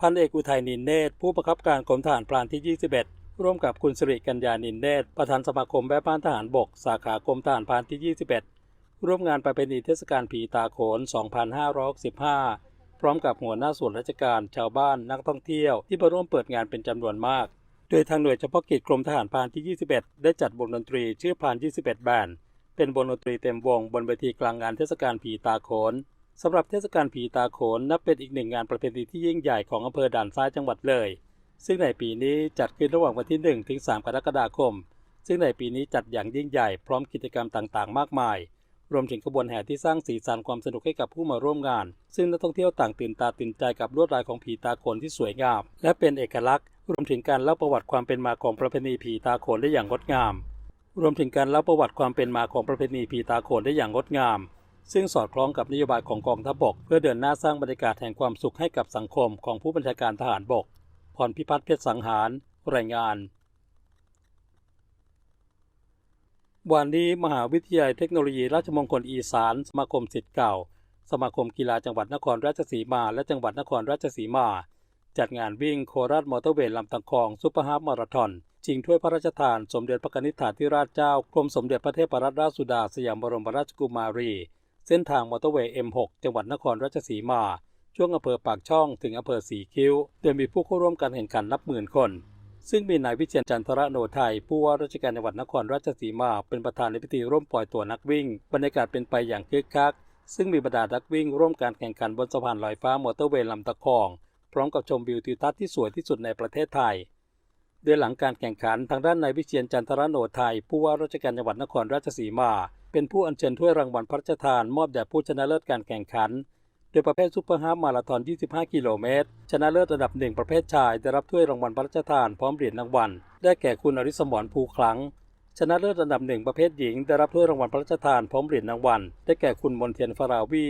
พันเอกอุทัยนินเนตผู้ประคับการกรมทหารพรานที่ 21 ร่วมกับคุณสิริกัญญานินเนตประธานสมาคมแม่บ้านทหารบก สาขากรมทหารพรานที่ 21 ร่วมงานประเพณีเทศกาลผีตาโขน 2565 พร้อมกับหัวหน้าส่วนราชการชาวบ้านนักท่องเที่ยวที่มาร่วมเปิดงานเป็นจำนวนมาก โดยทางหน่วยเฉพาะกิจกรมทหารพรานที่ 21 ได้จัดวงดนตรีชื่อพราน 21 แบนด์เป็นวงดนตรีเต็มวงบนเวทีกลางงานเทศกาลผีตาโขน สำหรับเทศกาลผีตาโขนนับเป็นอีกหนึ่งงานประเพณีที่ยิ่งใหญ่ของอำเภอด่านซ้ายจังหวัดเลย ซึ่งในปีนี้จัดขึ้นระหว่างวันที่ 1 ถึง 3 กรกฎาคม ซึ่งในปีนี้จัดอย่างยิ่งใหญ่พร้อมกิจกรรมต่างๆ มากมาย รวมถึงขบวนแห่ที่สร้างสีสันความสนุกให้กับผู้มาร่วมงาน ซึ่งนักท่องเที่ยวต่างตื่นตาตื่นใจกับลวดลายของผีตาโขนที่สวยงาม และเป็นเอกลักษณ์ รวมถึงการเล่าประวัติความเป็นมาของประเพณีผีตาโขนได้อย่างงดงาม รวมถึงการเล่าประวัติความเป็นมาของประเพณีผีตาโขนได้อย่างงดงาม ซึ่งสอดคล้องกับนโยบายของกองทัพบก เพื่อเดินหน้าสร้างบรรยากาศแห่งความสุขให้กับสังคมของผู้บัญชาการทหารบก พรพิพัฒน์เพชรสังหาร รายงาน วันนี้มหาวิทยาลัยเทคโนโลยีราชมงคลอีสาน สมาคมสิทธิ์เก่า สมาคมกีฬาจังหวัดนครราชสีมา และจังหวัดนครราชสีมา จัดงานวิ่งโคราชมอเตอร์เวย์ลำตะคองซุปเปอร์ฮาล์ฟมาราธอนชิงถ้วยพระราชทาน สมเด็จพระนิธิถาธิราชเจ้ากรมสมเด็จพระเทพรัตนราชสุดาสยามบรมราชกุมารี เส้นทางมอเตอร์เวย์ M6 จังหวัดนครราชสีมา ช่วงอำเภอปากช่องถึงอำเภอสีคิ้ว โดยมีผู้เข้าร่วมการแข่งขันนับหมื่นคน ซึ่งมีนายวิเชียรจันทระโนไทย ผู้ว่าราชการจังหวัดนครราชสีมา เป็นประธานในพิธีร่วมปล่อยตัวนักวิ่ง บรรยากาศเป็นไปอย่างคึกคัก ซึ่งมีบรรดานักวิ่งร่วมการแข่งขันบนสะพานลอยฟ้ามอเตอร์เวย์ลำตะคอง พร้อมกับชมวิวทิวทัศน์ที่สวยที่สุดในประเทศไทยโดยหลังการแข่งขันทางด้านนายวิเชียรจันทรโนไทยผู้ว่าราชการจังหวัดนครราชสีมา เป็นผู้อัญเชิญถ้วยรางวัลพระราชทาน มอบแด่ผู้ชนะเลิศการแข่งขัน โดยประเภทซุปเปอร์ฮาล์ฟมาราธอน 25 กิโลเมตร ชนะเลิศระดับหนึ่งประเภทชาย ได้รับถ้วยรางวัลพระราชทานพร้อมเหรียญรางวัล ได้แก่คุณอริสมรภูคลัง ชนะเลิศระดับหนึ่งประเภทหญิง ได้รับถ้วยรางวัลพระราชทานพร้อมเหรียญรางวัล ได้แก่คุณมนเทียนฟาราวี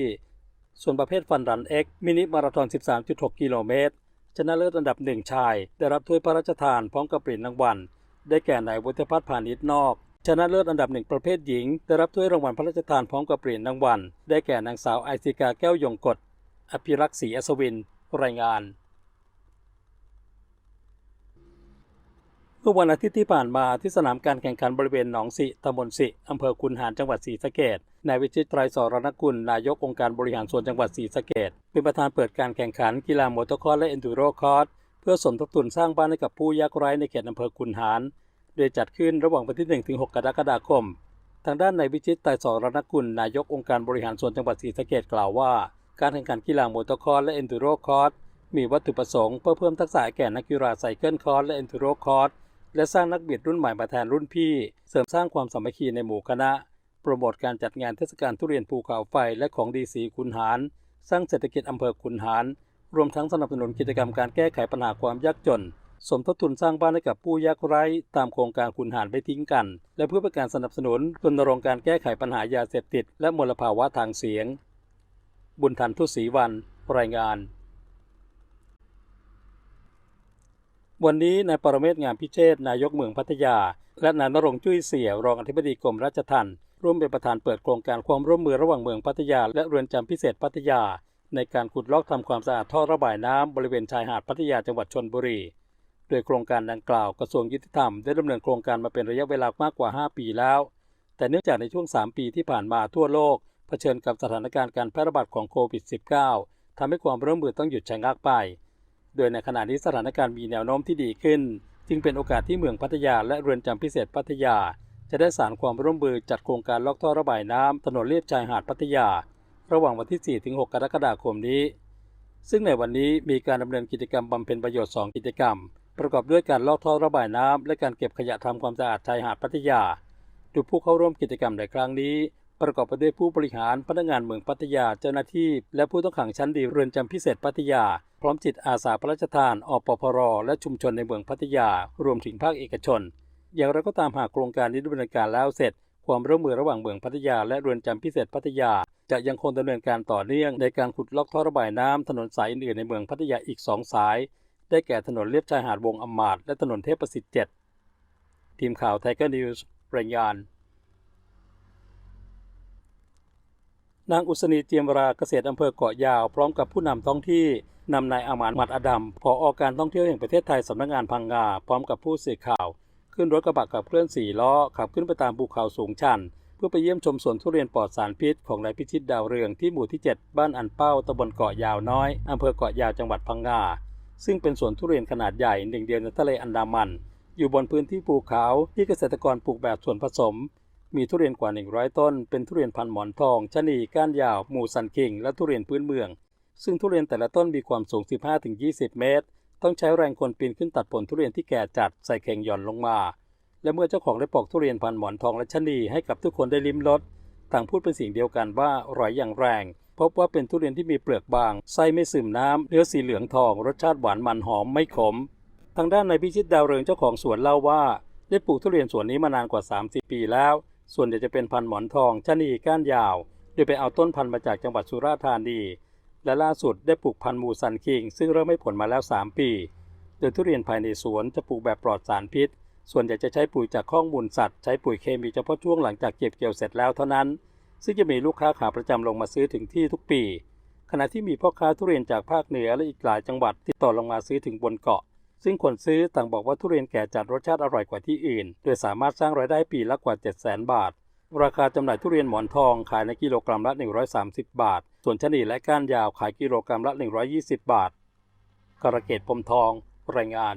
ส่วนประเภทฟันรันเอ็กมินิมาราธอน 13.6 กิโลเมตร ชนะเลิศอันดับหนึ่งชาย ได้รับถ้วยพระราชทานพร้อมกับเหรียญรางวัล ได้แก่นายวุฒิพัฒน์พาณิชย์นอก ชนะเลิศอันดับหนึ่งประเภทหญิง ได้รับถ้วยรางวัลพระราชทานพร้อมกับเหรียญรางวัล ได้แก่นางสาวไอซิกาแก้วยงกฎอภิรักษ์ศรีอัศวิน รายงาน เมื่อวันอาทิตย์ที่ผ่านมาที่สนามการแข่งขันบริเวณหนองสิตำบลสิอำเภอคุนหารจังหวัดศรีสะเกษนายวิชิตไตรสรณกุล นายกองค์การบริหารส่วนจังหวัดศรีสะเกษเป็นประธานเปิดการแข่งขันกีฬามอเตอร์คอร์สและเอนดูโรคอร์สเพื่อสมทบทุนสร้างบ้านให้กับผู้ยากไร้ในเขตอำเภอคุนหาร โดยจัดขึ้นระหว่างวันที่1ถึง6กรกฎาคม ทางด้านนายวิชิตไตรสรณกุล นายกองค์การบริหารส่วนจังหวัดศรีสะเกษกล่าวว่า การแข่งขันกีฬามอเตอร์คอร์สและเอนดูโรคอร์สมีวัตถุประสงค์เพื่อเพิ่มทักษะแก่นักกีฬาไซเคิลคอร์สและเอนดูโรคอร์สและสร้างนักบิดรุ่นใหม่มาแทนรุ่นพี่ เสริมสร้างความสามัคคีในหมู่คณะ โปรโมทการจัดงานเทศกาลทุเรียนภูเขาไฟและของดีสีขุนหาร สร้างเศรษฐกิจอำเภอขุนหาร รวมทั้งสนับสนุนกิจกรรมการแก้ไขปัญหาความยากจน สมทบทุนสร้างบ้านให้กับผู้ยากไร้ตามโครงการขุนหารไม่ทิ้งกัน และเพื่อเป็นการสนับสนุนรณรงค์การแก้ไขปัญหายาเสพติด และมลภาวะทางเสียง บุญทันทุศรีวัน รายงาน วันนี้นายปรเมศงามพิเชษนายกเมืองพัทยา และนายนรงจุ้ยเสี่ยรองอธิบดีกรมราชทัณฑ์ร่วมเป็นประธานเปิดโครงการความร่วมมือระหว่างเมืองพัทยา และเรือนจำพิเศษพัทยา ในการขุดลอกทำความสะอาดท่อระบายน้ำบริเวณชายหาดพัทยาจังหวัดชนบุรี ดยโครงการดังกล่าวกระทรวงยุติธรรมได้ดำเนินโครงการมาเป็นระยะเวลามากกว่า 5 ปีแล้ว แต่เนื่องจากในช่วง 3 ปีที่ผ่านมาทั่วโลกเผชิญกับสถานการณ์การแพร่ระบาดของโควิด -19 ทำให้ความร่วมมือต้องหยุดชะงักไป โดยในขณะนี้สถานการณ์มีแนวโน้มที่ดีขึ้น จึงเป็นโอกาสที่เมืองพัทยาและเรือนจำพิเศษพัทยา จะได้สารความร่วมมือจัดโครงการลอกท่อระบายน้ำถนนเลียบชายหาดพัทยา ระหว่างวันที่ 4-6 กรกฎาคมนี้ ซึ่งในวันนี้มีการดำเนินกิจกรรมบำเพ็ญประโยชน์ 2 กิจกรรม ประกอบด้วยการลอกท่อระบายน้ำและการเก็บขยะทำความสะอาดชายหาดพัทยา โดยผู้เข้าร่วมกิจกรรมในครั้งนี้ ประกอบไปด้วยผู้บริหารพนักงานเมืองพัทยาเจ้าหน้าที่ และผู้ต้องขังชั้นดีเรือนจำพิเศษพัทยา พร้อมจิตอาสาพระราชทานอปพร และชุมชนในเมืองพัทยา รวมถึงภาคเอกชน อย่างไรก็ตามหากโครงการนี้ดำเนินการแล้วเสร็จ ความร่วมมือระหว่างเมืองพัทยา และเรือนจำพิเศษพัทยา จะยังคงดำเนินการต่อเนื่องในการขุดลอกท่อระบายน้ำถนนสายอื่นๆในเมืองพัทยาอีก 2 สาย ได้แก่ถนนเลียบชายหาดวงอมาตและถนนเทพประสิทธิ์ 7 ทีมข่าวไทเกอร์นิวส์รายงาน นางอุศนีเจียมราเกษตรอำเภอเกาะยาว พร้อมกับผู้นำท้องที่นำนายอามานมัดอดัมผออการท่องเที่ยวแห่งประเทศไทยสำนักงานพังงา พร้อมกับผู้สื่อข่าว ขึ้นรถกระบะขับเคลื่อนสี่ล้อขับขึ้นไปตามภูเขาสูงชัน เพื่อไปเยี่ยมชมสวนทุเรียนปลอดสารพิษของนายพิชิตดาวเรืองที่หมู่ที่ 7 บ้านอันเป้าตำบลเกาะยาวน้อยอำเภอเกาะยาวจังหวัดพังงา ซึ่งเป็นสวนทุเรียนขนาดใหญ่หนึ่งเดียวในทะเลอันดามัน อยู่บนพื้นที่ภูเขาที่เกษตรกรปลูกแบบสวนผสม มีทุเรียนกว่า 100 ต้น เป็นทุเรียนพันหมอนทอง ชะนี ก้านยาว หมูสันคิง และทุเรียนพื้นเมือง ซึ่งทุเรียนแต่ละต้นมีความสูง 15-20 เมตร ต้องใช้แรงคนปีนขึ้นตัดผลทุเรียนที่แก่จัดใส่เข่งหย่อนลงมา และเมื่อเจ้าของได้ปอกทุเรียนพันหมอนทองและชะนีให้กับทุกคนได้ลิ้มรสต่างพูดเป็นเสียงเดียวกันว่าอร่อยอย่างแรง พบว่าเป็นทุเรียนที่มีเปลือกบาง ไส้ไม่ซึมน้ำเนื้อสีเหลืองทอง รสชาติหวานมันหอมไม่ขม ทางด้านนายพิชิตดาวเรืองเจ้าของสวนเล่าว่า ได้ปลูกทุเรียนสวนนี้มานานกว่า 30 ปีแล้ว ส่วนใหญ่จะเป็นพันธุ์หมอนทองชะนีก้านยาว โดยไปเอาต้นพันธุ์มาจากจังหวัดสุราษฎร์ธานี และล่าสุดได้ปลูกพันธุ์มูซันคิง ซึ่งเริ่มให้ผลมาแล้ว 3 ปี โดยทุเรียนภายในสวนจะปลูกแบบปลอดสารพิษ ส่วนใหญ่จะใช้ปุ๋ยจากข้องมูลสัตว์ ใช้ปุ๋ยเคมีเฉพาะช่วงหลังจากเก็บเกี่ยวเสร็จแล้วเท่านั้น ซึ่งจะมีลูกค้าขาประจำลงมาซื้อถึงที่ทุกปี ขณะที่มีพ่อค้าทุเรียนจากภาคเหนือและอีกหลายจังหวัดติดต่อลงมาซื้อถึงบนเกาะ ซึ่งคนซื้อต่างบอกว่าทุเรียนแก่จัดรสชาติอร่อยกว่าที่อื่น โดยสามารถสร้างรายได้ปีละกว่า 7 0 0 0 0 0 บาท ราคาจำหน่ายทุเรียนหมอนทองขายในกิโลกรัมละ 130 บาท ส่วนชะนีและก้านยาวขายกิโลกรัมละ 120 บาทกระเกตพรมทองรายงาน